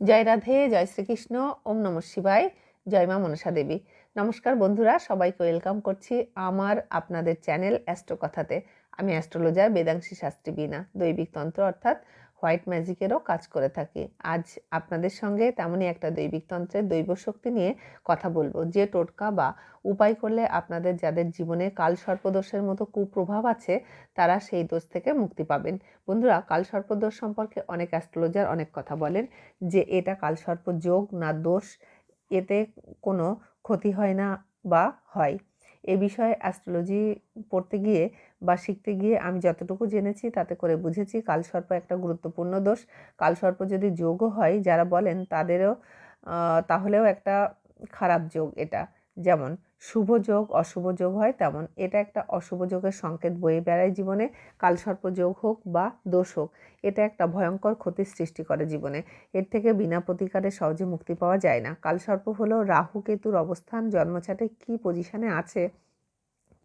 জয় রাধে, জয় শ্রীকৃষ্ণ, ওম নম শিবায়, জয় মা মনসা দেবী। নমস্কার বন্ধুরা, সবাইকে ওয়েলকাম করছি আমার আপনাদের চ্যানেল অ্যাস্ট্রো কথাতে। আমি অ্যাস্ট্রোলজার বেদাংশী শাস্ত্রী বিনা দৈবিক তন্ত্র অর্থাৎ হোয়াইট ম্যাজিকেরও কাজ করে থাকি। আজ আপনাদের সঙ্গে তেমনই একটা দৈবিক তন্ত্রের দৈব শক্তি নিয়ে কথা বলব। যে টোটকা বা উপায় করলে আপনাদের যাদের জীবনে কাল সর্পদোষের মতো কুপ্রভাব আছে, তারা সেই দোষ থেকে মুক্তি পাবেন। বন্ধুরা, কাল সর্পদোষ সম্পর্কে অনেক অ্যাস্ট্রোলজার অনেক কথা বলেন যে এটা কাল সর্প যোগ না দোষ, এতে কোনো ক্ষতি হয় না বা হয়। এ বিষয়ে অ্যাস্ট্রোলজি পড়তে গিয়ে বা শিখতে গিয়ে আমি যতটুকু জেনেছি তাতে করে বুঝেছি কালসর্প একটা গুরুত্বপূর্ণ দোষ। কালসর্প যদি যোগও হয়, যারা বলেন তাদেরও তাহলেও একটা খারাপ যোগ এটা। যেমন শুভ যোগ, অশুভ যোগ হয় তেমন। এটা একটা অশুভ যোগের সংকেত বয়ে বেড়ায় জীবনে। কালসর্প যোগ হোক বা দোষ হোক, এটা একটা ভয়ঙ্কর ক্ষতির সৃষ্টি করে জীবনে। এর থেকে বিনা প্রতিকারে সহজে মুক্তি পাওয়া যায় না। কালসর্প হলো রাহু কেতুর অবস্থান, জন্মছাটে কী পজিশনে আছে?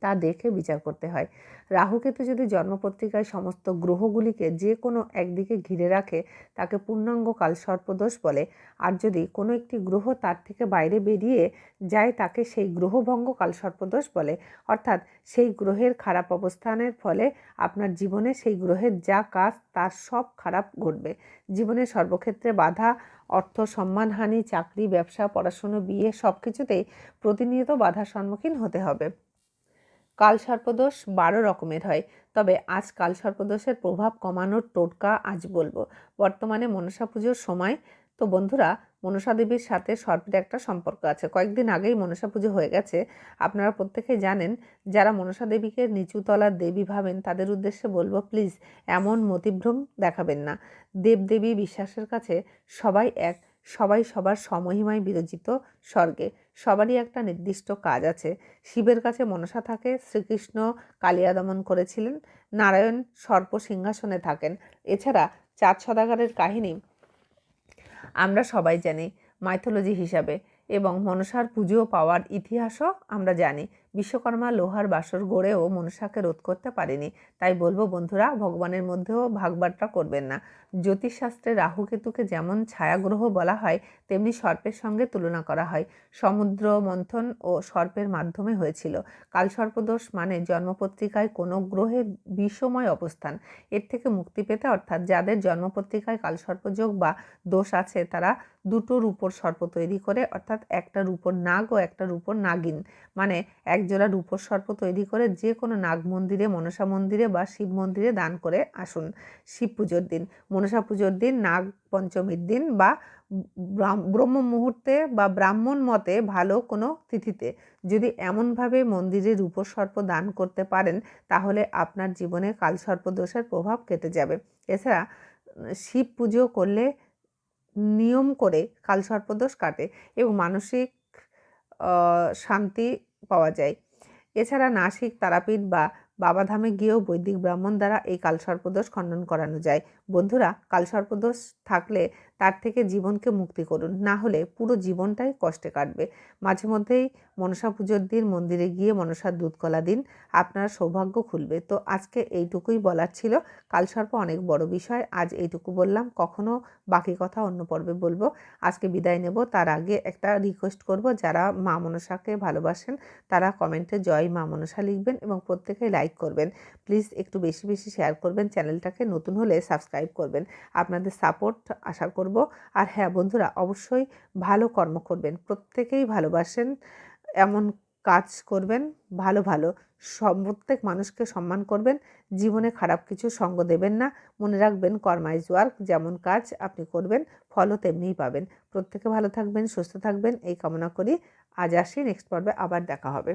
তা দেখে বিচার করতে হয়। রাহুকেতু যদি জন্মপত্রিকায় সমস্ত গ্রহগুলিকে যে কোনো একদিকে ঘিরে রাখে, তাকে পূর্ণাঙ্গ কাল সর্পদোষ বলে। আর যদি কোনো একটি গ্রহ তার থেকে বাইরে বেরিয়ে যায়, তাকে সেই গ্রহভঙ্গ কাল সর্পদোষ বলে। অর্থাৎ সেই গ্রহের খারাপ অবস্থানের ফলে আপনার জীবনে সেই গ্রহের যা কাজ, তার সব খারাপ ঘটবে। জীবনের সর্বক্ষেত্রে বাধা, অর্থ সম্মানহানি চাকরি, ব্যবসা, পড়াশুনো, বিয়ে সব কিছুতেই প্রতিনিয়ত বাধার সম্মুখীন হতে হবে। কাল সর্পদোষ বারো রকমের হয়। তবে আজ কাল সর্পদোষের প্রভাব কমানোর টোটকা আজ বলব। বর্তমানে মনসা পুজোর সময়, তো বন্ধুরা, মনসা দেবীর সাথে সর্পের একটা সম্পর্ক আছে। কয়েকদিন আগেই মনসা পুজো হয়ে গেছে। আপনারা প্রত্যেকেই জানেন, যারা মনসা দেবীকে নিচুতলার দেবী ভাবেন, তাদের উদ্দেশ্যে বলব প্লিজ এমন মতিভ্রম দেখাবেন না। দেবদেবী বিশ্বাসের কাছে সবাই এক। সবাই সবার সমহিমায় বিরচিত স্বর্গে। সবারই একটা নির্দিষ্ট কাজ আছে। শিবের কাছে মনসা থাকে, শ্রীকৃষ্ণ কালিয়া দমন করেছিলেন, নারায়ণ সর্প সিংহাসনে থাকেন। এছাড়া চাঁদ সদাগারের কাহিনী আমরা সবাই জানি মাইথোলজি হিসাবে। এবং মনসার পুজো পাওয়ার ইতিহাসও আমরা জানি। বিশ্বকর্মা লোহার বাসর গড়েও মনসাকে রোধ করতে পারেনি। তাই বলব, বন্ধুরা, ভগবানের মধ্যেও ভাগবাট্টা করবেন না। জ্যোতিষশাস্ত্রে রাহুকেতুকে যেমন ছায়াগ্রহ বলা হয়, তেমনি সর্পের সঙ্গে তুলনা করা হয়। সমুদ্র, মন্থন ও সর্পের মাধ্যমে হয়েছিল। কালসর্পদোষ মানে জন্মপত্রিকায় কোনো গ্রহের বিষময় অবস্থান। এর থেকে মুক্তি পেতে, অর্থাৎ যাদের জন্মপত্রিকায় কালসর্পযোগ বা দোষ আছে, তারা দুটো রূপর সর্প তৈরি করে, অর্থাৎ একটা রূপর নাগ ও একটা রূপর নাগিন। মানে একজোড়া রূপর সর্প তৈরি করে যে কোনো নাগ মন্দিরে, মনসা মন্দিরে বা শিব মন্দিরে দান করে আসুন। শিব পুজোর দিন, মনসা পুজোর দিন, নাগ পঞ্চমীর দিন বা ব্রহ্ম মুহূর্তে বা ব্রাহ্মণ মতে ভালো কোনো তিথিতে। যদি এমনভাবে মন্দিরে রূপসর্প দান করতে পারেন, তাহলে আপনার জীবনে কালসর্পদোষের প্রভাব কেটে যাবে। এছাড়া, শিব পুজো করলে নিয়ম করে কালসর্পদোষ কাটে এবং মানসিক শান্তি পাওয়া যায়। এছাড়া নাসিক, তারাপীঠ বা বাবাধামে গিয়েও বৈদিক ব্রাহ্মণ দ্বারা এই কালসর্পদোষ খণ্ডন করানো যায়। বন্ধুরা, কালসর্পদোষ থাকলে তার থেকে জীবনকে মুক্তি করুন। না হলে পুরো জীবনটাই কষ্টে কাটবে। মাঝে মধ্যেই মনসা পুজোর দিন, মন্দিরে গিয়ে মনসার দুধকলা দিন, আপনার সৌভাগ্য খুলবে। তো আজকে এইটুকুই বলার ছিল। কালসর্প অনেক বড় বিষয়। আজ এইটুকু বললাম। কখনো বাকি কথা অন্য পর্বে বলব। আজকে বিদায় নেব। তার আগে একটা রিকোয়েস্ট করব। যারা মা মনসাকে ভালোবাসেন, তারা কমেন্টে জয় মা মনসা লিখবেন এবং প্রত্যেকে লাইক করবেন। প্লিজ একটু বেশি বেশি শেয়ার করবেন। চ্যানেলটাকে নতুন হলে সাবস্ক্রাইব করবেন। আপনাদের সাপোর্ট আশা করব আর হ্যাঁ বন্ধুরা, অবশ্যই ভালো কর্ম করবেন। প্রত্যেকেই ভালোবাসেন, এমন কাজ করবেন, ভালো ভালো। প্রত্যেক মানুষকে সম্মান করবেন, জীবনে খারাপ কিছু সঙ্গ দেবেন না। মনে রাখবেন কর্মাইজ ওয়ার্ক যেমন কাজ আপনি করবেন, ফলও তেমনিই পাবেন। প্রত্যেকে ভালো থাকবেন, সুস্থ থাকবেন, এই কামনা করি। আজ আসি, নেক্সট পর্বে আবার দেখা হবে।